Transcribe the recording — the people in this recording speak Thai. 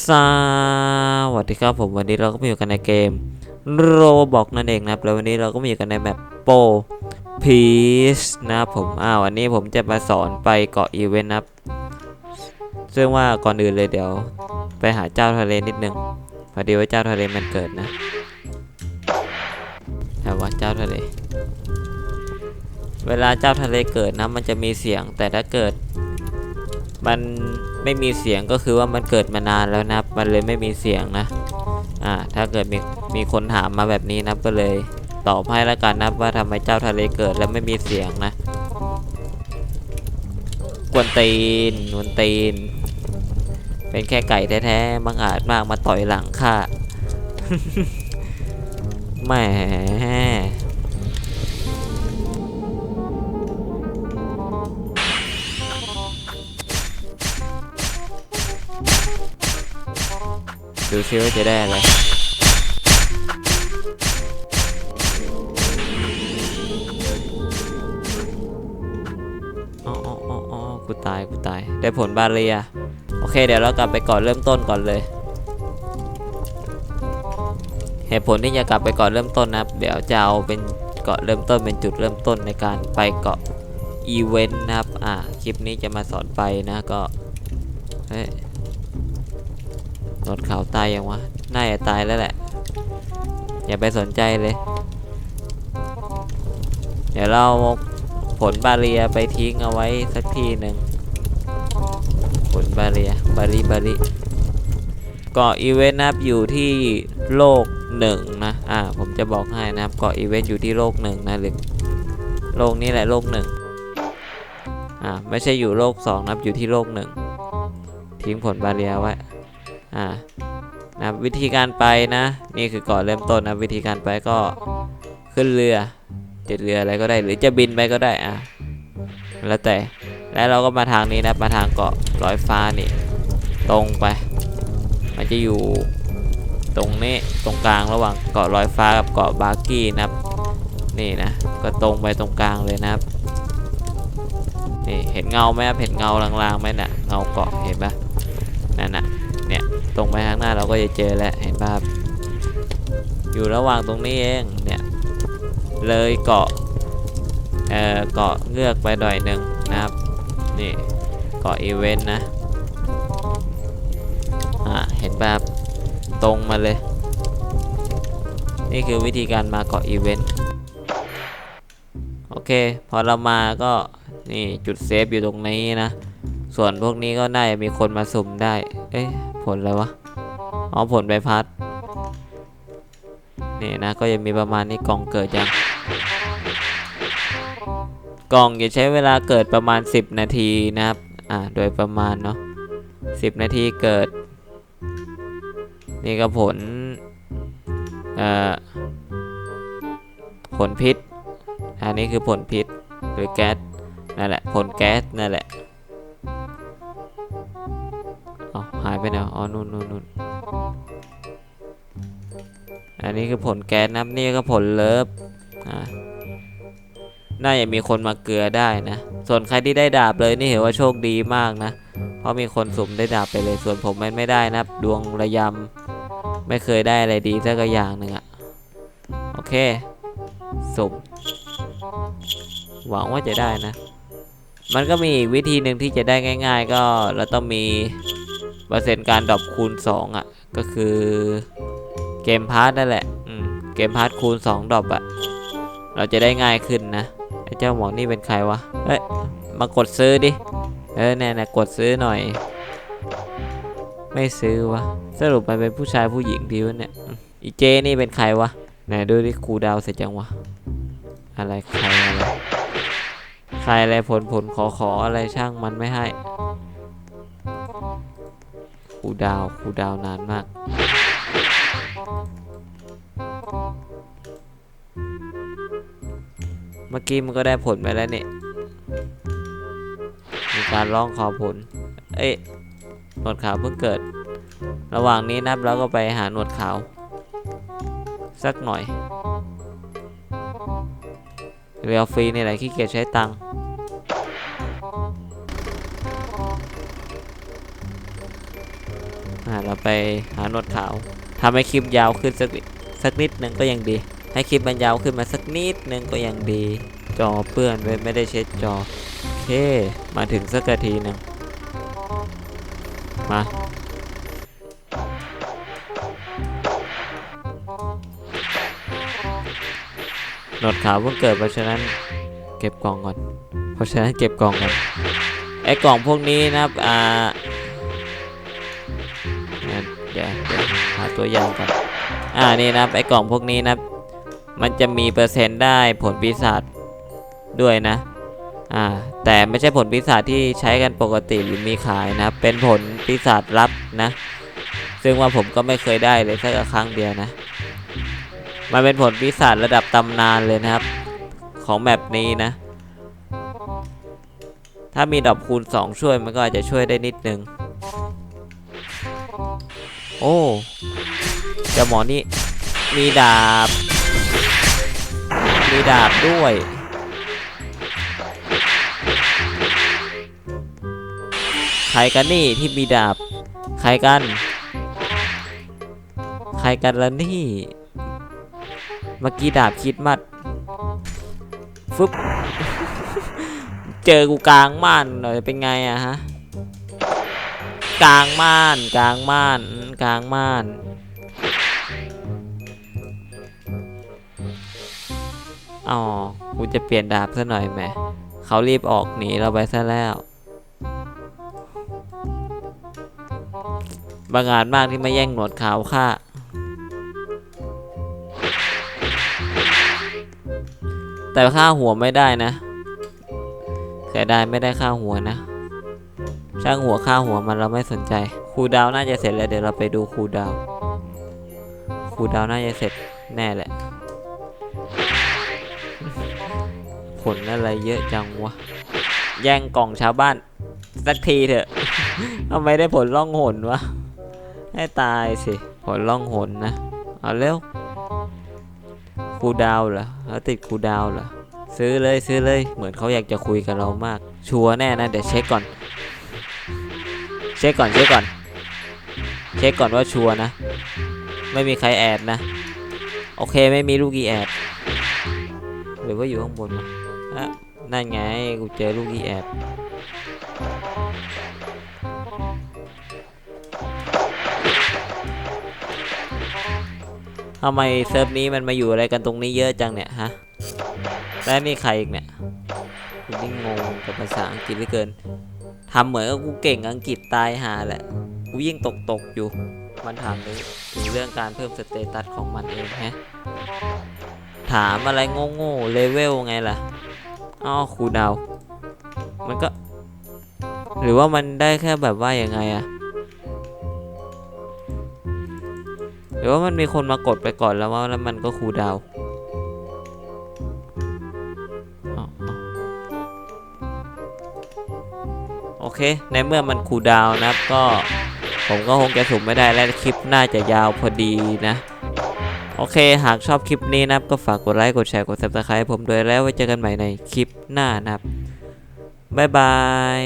สวัสดีครับผมวันนี้เราก็มาอยู่กันในเกมโรบอกนั่นเองนะครับแล้ววันนี้เราก็มาอยู่กันในแมปโปพีชนะผมอ้าววันนี้ผมจะมาสอนไปเกาะอีเวนต์นะครับซึ่งว่าก่อนอื่นเลยเดี๋ยว ไปหาเจ้าทะเลนิดนึงพอดีว่าเจ้าทะเลมันเกิดนะแต่ว่าเจ้าทะเล เวลาเจ้าทะเลเกิดนะมันจะมีเสียงแต่ถ้าเกิด มันไม่มีเสียงก็คือว่ามันเกิดมานานแล้วนะมันเลยไม่มีเสียงนะอ่าถ้าเกิดมีมีคนถามมาแบบนี้นะก็เลยตอบให้แล้วกันนะว่าทำไมเจ้าทะเลเกิดแล้วไม่มีเสียงนะกวนตีนกวนตีน เป็นแค่ไก่แท้ๆบังอาจมากมาต่อยหลังข้าแหม ดูซิว่าจะได้อะไรอ๋ออ๋ออ๋อกูตายกูตาย ได้ผลบาเรีย โอเคเดี๋ยวเรากลับไปก่อนเริ่มต้นก่อนเลย เหตุผลที่จะกลับไปก่อนเริ่มต้นนะครับ เดี๋ยวจะเอาเป็นเกาะเริ่มต้นเป็นจุดเริ่มต้นในการไปเกาะอีเวนต์นะครับ อ่า คลิปนี้จะมาสอนไปนะก็ เฮ้ย หนวดขาวตายยังวะน่าจะตายแล้วแหละ อย่าไปสนใจเลย เดี๋ยวเราผลบาเรียไปทิ้งเอาไว้สักทีหนึ่งผลบาเรียบาริบาริเกาะอีเวนต์นับอยู่ที่โลกหนึ่งนะอ่าผมจะบอกให้นะครับเกาะอีเวนต์อยู่ที่โลกหนึ่งนะหรือโลกนี้แหละโลกหนึ่งอ่าไม่ใช่อยู่โลกสองนับอยู่ที่โลกหนึ่งทิ้งผลบาเรียไว้ อ่านะวิธีการไปนะ นี่คือก่อนเริ่มต้นนะวิธีการไปก็ขึ้นเรือติดเรืออะไรก็ได้หรือจะบินไปก็ได้อะแล้วแต่แล้วเราก็มาทางนี้นะมาทางเกาะลอยฟ้านี่ ตรงไป มันจะอยู่ตรงนี้ตรงกลางระหว่างเกาะลอยฟ้ากับเกาะบาร์กี้นะครับนี่นะก็ตรงไปตรงกลางเลยนะครับนี่เห็นเงาไหมครับเห็นเงาลางๆไหมน่ะเงาเกาะเห็นปะนั่นน่ะเนี่ย ตรงไปข้างหน้าเราก็จะเจอแล้วเห็นภาพอยู่ระหว่างตรงนี้เองเนี่ยเลยเกาะเอ่อเกาะเงือกไปหน่อยหนึ่งนะครับนี่เกาะอีเวนต์นะอ่าเห็นภาพตรงมาเลย นี่คือวิธีการมาเกาะอีเวนต์โอเค พอเรามาก็นี่จุดเซฟอยู่ตรงนี้นะ ส่วนพวกนี้ก็น่าจะมีคนมาสุ่มได้ เอ๊ะ ผลอะไรวะ อ๋อ ผลใบพัด นี่นะ ก็ยังมีประมาณนี้กล่องเกิดยัง กล่องจะใช้เวลาเกิดประมาณ 10 นาทีนะครับ อ่า โดยประมาณเนาะ10 นาทีเกิด นี่ก็ผล เอ่อ ผลพิษ อันนี้คือผลพิษหรือแก๊ส นั่นแหละ ผลแก๊สนั่นแหละ อ๋อนู่นนู่นนู่นอันนี้คือผลแก๊สนะครับนี่ก็ผลเลิฟอ่าน่าจะมีคนมาเกลือได้นะ ส่วนใครที่ได้ดาบเลยนี่เห็นว่าโชคดีมากนะ เพราะมีคนสุ่มได้ดาบไปเลย ส่วนผมมันไม่ได้นับดวงระยำไม่เคยได้อะไรดีสักอย่างหนึ่งอะโอเค สุ่ม หวังว่าจะได้นะ มันก็มีอีกวิธีหนึ่งที่จะได้ง่าย ๆ ก็เราต้องมี เปอร์เซ็นต์การดรอปคูณ 2 อะ ก็คือเกมพาร์ทนั่นแหละเกมพาร์ทคูณ 2 ดรอปอะ เราจะได้ง่ายขึ้นนะ ไอ้เจ้าหมอนี่เป็นใครวะ เฮ้ย มากดซื้อดิ เออแน่ๆกดซื้อหน่อย ไม่ซื้อวะ สรุปมันเป็นผู้ชายผู้หญิงดีวะเนี่ย อีเจนี่เป็นใครวะ ไหนดูดิครูดาวเสร็จยังวะ อะไรใครอะไรใครอะไรผลผลขอขออะไรช่างมันไม่ให้ ครูดาวครูดาวนานมาก เมื่อกี้มันก็ได้ผลไปแล้วเนี่ย มีการร้องขอผล เอ้ยหนวดขาวเพิ่งเกิด ระหว่างนี้นับแล้วก็ไปหาหนวดขาว สักหน่อยเรียวฟรีนี่แหละขี้เกียจใช้ตังค์ อ่าเราไปหาหนวดขาวทำให้คลิปยาวขึ้นสักนิดสักนิดหนึ่งก็ยังดี ให้คลิปมันยาวขึ้นมาสักนิดหนึ่งก็ยังดี จอเปื้อนไว้ไม่ได้เช็ดจอโอเค มาถึงสักนาทีหนึ่งมาหนวดขาวเพิ่งเกิดเพราะฉะนั้นเก็บกล่องก่อน เพราะฉะนั้นเก็บกล่องก่อนไอ้กล่องพวกนี้นะครับอ่า ดี๋ยวหาตัวอย่างก่อนอ่านี่นะไอ้กล่องพวกนี้นะมันจะมีเปอร์เซ็นต์ได้ผลปีศาจด้วยนะอ่าแต่ไม่ใช่ผลปีศาจที่ใช้กันปกติหรือมีขายนะเป็นผลปีศาจลับนะ ซึ่งว่าผมก็ไม่เคยได้เลยสักครั้งเดียวนะ มันเป็นผลปีศาจระดับตำนานเลยนะครับ ของแมปนี้นะ ถ้ามีดอกคูณ 2 ช่วยมันก็อาจจะช่วยได้นิดนึง โอ้เจ้าหมอนี่มีดาบ มีดาบด้วย ใครกันนี่ที่มีดาบ ใครกัน ใครกันละนี่ เมื่อกี้ดาบคิดมัดฟึบ เจอกูกลางม่านหน่อยเป็นไงอะฮะ กลางม่าน กลางม่านกลางม่าน อ๋อ กูจะเปลี่ยนดาบซะหน่อยแหมเขารีบออกหนีเราไปซะแล้วบางอาจมากที่มาแย่งหนวดขาวข้าแต่ค่าหัวไม่ได้นะเสียดายไม่ได้ค่าหัวนะ ช่างหัวค่าหัวมันเราไม่สนใจครูดาวน่าจะเสร็จแล้วเดี๋ยวเราไปดูครูดาวครูดาวน่าจะเสร็จแน่แหละ ผลอะไรเยอะจังวะ แย่งกล่องชาวบ้าน สักทีเถอะทำไมได้ผลล่องหนวะ ให้ตายสิ ผลล่องหนนะ เอาเร็วครูดาวเหรอแล้วติดครูดาวเหรอซื้อเลยซื้อเลยเหมือนเขาอยากจะคุยกับเรามาก ชัวร์แน่นะ เดี๋ยวเช็คก่อน เช็คก่อนเช็คก่อน เช็คก่อนว่าชัวร์นะ ไม่มีใครแอดนะ โอเคไม่มีลูกอีแอดหรือว่าอยู่ข้างบนวะอะนั่นไงกูเจอลูกอีแอดทำไมเซิร์ฟนี้มันมาอยู่อะไรกันตรงนี้เยอะจังเนี่ยฮะ แล้วนี่ใครอีกเนี่ยกูนี่งงกับภาษาอังกฤษเหลือเกิน ทำเหมือนกับกูเก่งอังกฤษตายหาแหละ กูยิ่งตกตกอยู่ มันถามถึงถึงเรื่องการเพิ่มสเตตัสของมันเองฮะ ถามอะไรโง่ๆเลเวลไงล่ะ อ้อครูดาว มันก็ หรือว่ามันได้แค่แบบว่ายังไงอะหรือว่ามันมีคนมากดไปก่อนแล้วว่าแล้วมันก็ครูดาว เค ในเมื่อมันคูดาวนะครับ ก็ผมก็คงจะสุ่มไม่ได้และคลิปน่าจะยาวพอดีนะ โอเค หากชอบคลิปนี้นะครับ ก็ฝากกดไลค์กดแชร์กด subscribe ผมด้วยแล้วไว้เจอกันใหม่ในคลิปหน้านะครับ บ๊ายบาย